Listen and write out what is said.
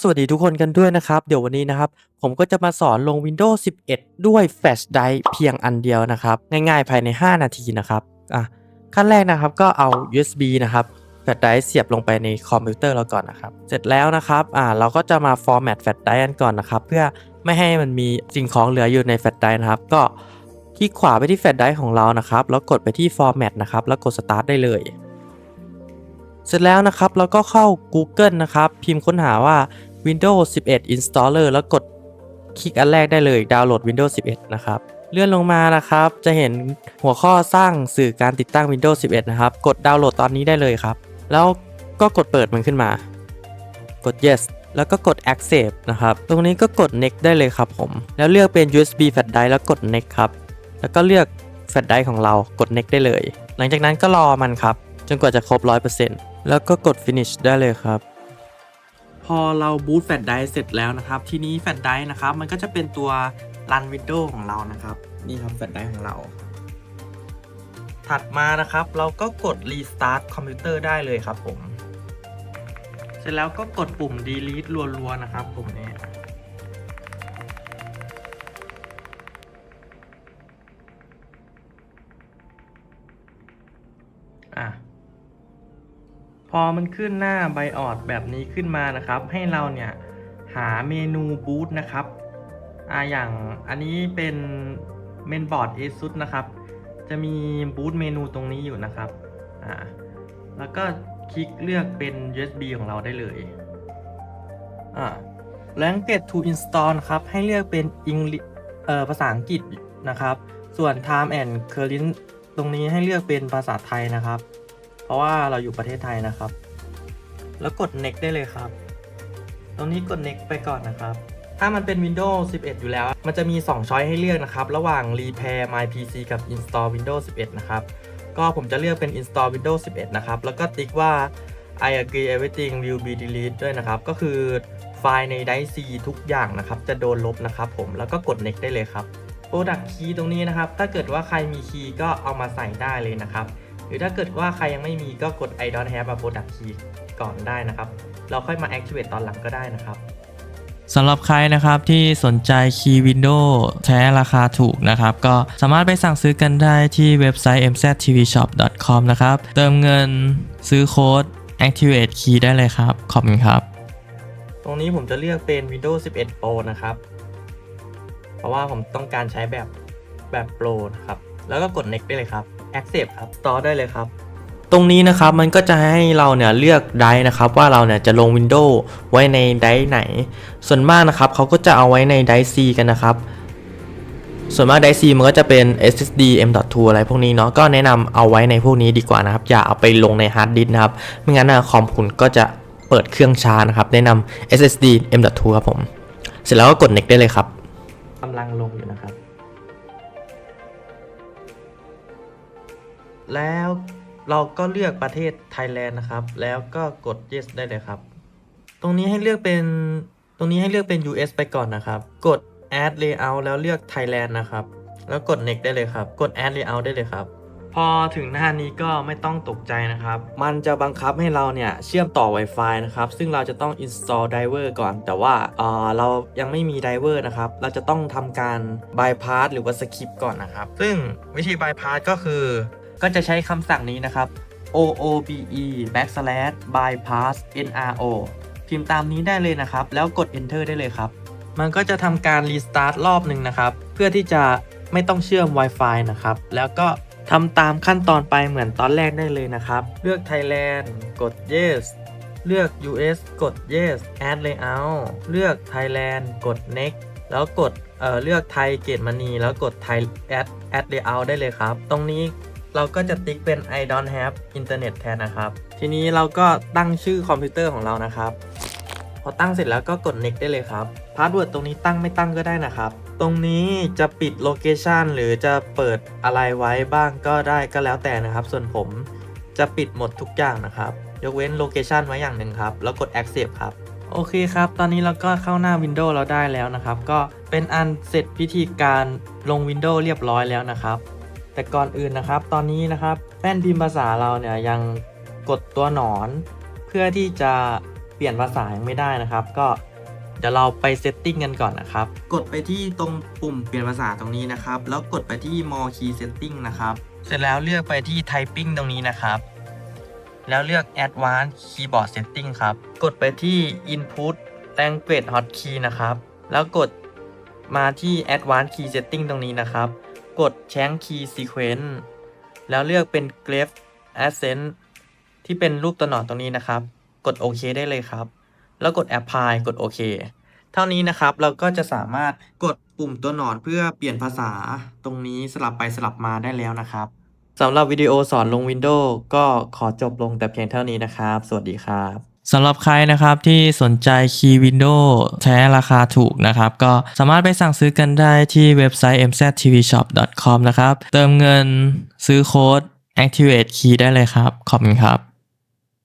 สวัสดีทุกคนกันด้วยนะครับ เดี๋ยววันนี้นะครับ ผมก็จะมาสอนลง Windows 11 ด้วย Flash Drive เพียงอันเดียวนะครับ ง่ายๆภายใน 5 นาทีนะครับอะขั้นแรกนะครับก็เอา USB นะครับ Flash Drive เสียบลงไปในคอมพิวเตอร์เราก่อนนะครับ เสร็จแล้วนะครับอ่าเราก็จะมา format Flash Drive กันก่อนนะครับ เพื่อไม่ให้มันมีสิ่งของเหลืออยู่ใน Flash Drive นะครับ ก็คลิกขวาไปที่ Flash Drive ของเรานะครับแล้วกดไปที่ format นะครับแล้วกด start ได้เลยเสร็จแล้วนะครับเราก็เข้า Google นะครับ พิมพ์ค้นหาว่า Windows 11 Installer แล้วกดคลิกอันแรกได้เลยดาวน์โหลด Windows 11 นะครับ เลื่อนลงมานะครับ จะเห็นหัวข้อสร้างสื่อการติดตั้ง Windows 11 นะครับ กดดาวน์โหลดตอนนี้ได้เลยครับ แล้วก็กดเปิดมันขึ้นมา กด yes แล้วก็กด accept นะครับ ตรงนี้ก็กด next ได้เลยครับผม แล้วเลือกเป็น USB flash drive แล้วกด next ครับ แล้วก็เลือก flash drive ของเรากด next ได้เลย หลังจากนั้นก็รอมันครับ จนกว่าจะครบ 100%แล้วก็กด finish ได้เลยครับ พอเราบูตแฟลชไดร์เสร็จแล้วนะครับ ทีนี้แฟลชไดร์นะครับ มันก็จะเป็นตัว Run Windows ของเรานะครับ นี่ครับแฟลชไดร์ของเรา ถัดมานะครับ เราก็กด Restart คอมพิวเตอร์ได้เลยครับผม เสร็จแล้วก็กดปุ่ม Delete รัวๆนะครับปุ่มนี้อะ พอมันขึ้นหน้าไบออดแบบนี้ขึ้นมานะครับ ให้เราเนี่ยหาเมนูบูตนะครับอ่าอย่างอันนี้เป็นเมนบอร์ด ASUS นะครับ จะมีบูตเมนูตรงนี้อยู่นะครับอ่าแล้วก็คลิกเลือกเป็น USB ของเราได้เลยอ่า Language to install ครับ ให้เลือกเป็น English เอ่อภาษาอังกฤษนะครับ ส่วน Time and Current ตรงนี้ให้เลือกเป็นภาษาไทยนะครับ เพราะว่าเราอยู่ประเทศไทยนะครับ แล้วกด next ได้เลยครับ ตรงนี้กด next ไปก่อนนะครับถ้ามันเป็น Windows 11 อยู่แล้ว มันจะมี 2 ช้อยให้เลือกนะครับ ระหว่าง repair my PC กับ install Windows 11 นะครับ ก็ผมจะเลือกเป็น install Windows 11 นะครับ แล้วก็ติ๊กว่า I agree everything will be Deleted ด้วยนะครับ ก็คือไฟล์ใน Drive C ทุกอย่างนะครับ จะโดนลบนะครับผม แล้วก็กด next ได้เลยครับ Product Key ตรงนี้นะครับ ถ้าเกิดว่าใครมีคีย์ก็เอามาใส่ได้เลยนะครับ หรือถ้าเกิดว่าใครยังไม่มีก็กด I don't have a product key ก่อนได้นะครับ เราค่อยมา activate ตอนหลังก็ได้นะครับสำหรับใครนะครับที่สนใจคีย์ Windows แท้ราคาถูกนะครับ ก็สามารถไปสั่งซื้อกันได้ที่เว็บไซต์ mztvshop.com นะครับ เติมเงินซื้อโค้ด activate key ได้เลยครับ ขอบคุณครับ ตรงนี้ผมจะเลือกเป็น Windows 11 Pro นะครับ เพราะว่าผมต้องการใช้แบบแบบ Pro นะครับ แล้วก็กด next ได้เลยครับ accept ครับ store ได้เลยครับ ตรงนี้นะครับมันก็จะให้เราเนี่ยเลือกไดร์นะครับว่าเราเนี่ยจะลง Windows ไว้ในไดร์ไหน ส่วนมากนะครับเขาก็จะเอาไว้ในไดร์ C กันนะครับส่วนมากไดร์ C มันก็จะเป็น SSD M.2 อะไรพวกนี้เนาะก็แนะนำเอาไว้ในพวกนี้ดีกว่านะครับ อย่าเอาไปลงในฮาร์ดดิสก์นะครับ ไม่งั้นนะคอมคุณก็จะเปิดเครื่องช้านะครับ แนะนำ SSD M.2 ครับผม เสร็จแล้วก็กด next ได้เลยครับกำลังลงอยู่นะครับ แล้วเราก็เลือกประเทศไทยแลนด์นะครับ แล้วก็กด yes ได้เลยครับ ตรงนี้ให้เลือกเป็น ตรงนี้ให้เลือกเป็น US ไปก่อนนะครับ กด add layout แล้วเลือก Thailand นะครับ แล้วกด next ได้เลยครับ กด add layout ได้เลยครับ พอถึงหน้านี้ก็ไม่ต้องตกใจนะครับ มันจะบังคับให้เราเนี่ยเชื่อมต่อ Wi-Fi นะครับ ซึ่งเราจะต้อง install driver ก่อน แต่ว่าเออเรายังไม่มี driver นะครับ เราจะต้องทำการ bypass หรือว่า skip ก่อนนะครับ ซึ่งวิธี bypass ก็คือ ก็จะใช้คำสั่งนี้นะครับ oobe backslash bypass nro พิมพ์ตามนี้ได้เลยนะครับ แล้วกด enter ได้เลยครับ มันก็จะทำการ restart รอบหนึ่งนะครับ เพื่อที่จะไม่ต้องเชื่อม Wi-Fi นะครับ แล้วก็ทำตามขั้นตอนไปเหมือนตอนแรกได้เลยนะครับ เลือก Thailand กด yes เลือก US กด yes add layout เลือก Thailand กด next แล้วกดเเลือกไทยเกตมณีแล้วกดไทย add add layout ได้เลยครับ ตรงนี้ เราก็จะติ๊กเป็น I don't have internet แทนนะครับ ทีนี้เราก็ตั้งชื่อคอมพิวเตอร์ของเรานะครับ พอตั้งเสร็จแล้วก็กด next ได้เลยครับ พาสเวิร์ดตรงนี้ตั้งไม่ตั้งก็ได้นะครับ ตรงนี้จะปิดโลเคชันหรือจะเปิดอะไรไว้บ้างก็ได้ก็แล้วแต่นะครับ ส่วนผมจะปิดหมดทุกอย่างนะครับ ยกเว้นโลเคชันไว้อย่างหนึ่งครับ แล้วกด accept ครับ โอเคครับ ตอนนี้เราก็เข้าหน้า Windows เราได้แล้วนะครับ ก็เป็นอันเสร็จพิธีการลง Windows เรียบร้อยแล้วนะครับ แต่ก่อนอื่นนะครับ ตอนนี้นะครับแป้นพิมพ์ภาษาเราเนี่ยยังกดตัวหนอน เพื่อที่จะเปลี่ยนภาษายังไม่ได้นะครับ ก็เดี๋ยวเราไปเซตติ้งกันก่อนนะครับ กดไปที่ตรงปุ่มเปลี่ยนภาษาตรงนี้นะครับ แล้วกดไปที่ more key setting นะครับ เสร็จแล้วเลือกไปที่ typing ตรงนี้นะครับ แล้วเลือก advanced keyboard setting ครับ กดไปที่ input language hotkey นะครับ แล้วกดมาที่ advanced key setting ตรงนี้นะครับ กด change key sequence แล้วเลือกเป็น graph accent ที่เป็นรูปตัวหนอนตรงนี้นะครับ กดโอเคได้เลยครับ แล้วกด apply กดโอเคเท่านี้นะครับเราก็จะสามารถกดปุ่มตัวหนอนเพื่อเปลี่ยนภาษาตรงนี้สลับไปสลับมาได้แล้วนะครับสำหรับวิดีโอสอนลง Windows ก็ขอจบลงแต่เพียงเท่านี้นะครับ สวัสดีครับ สำหรับใครนะครับที่สนใจคีย์วินโดว์แท้ราคาถูกนะครับ ก็สามารถไปสั่งซื้อกันได้ที่เว็บไซต์ mztvshop.com นะครับ เติมเงินซื้อโค้ด activate key ได้เลยครับ ขอบคุณครับ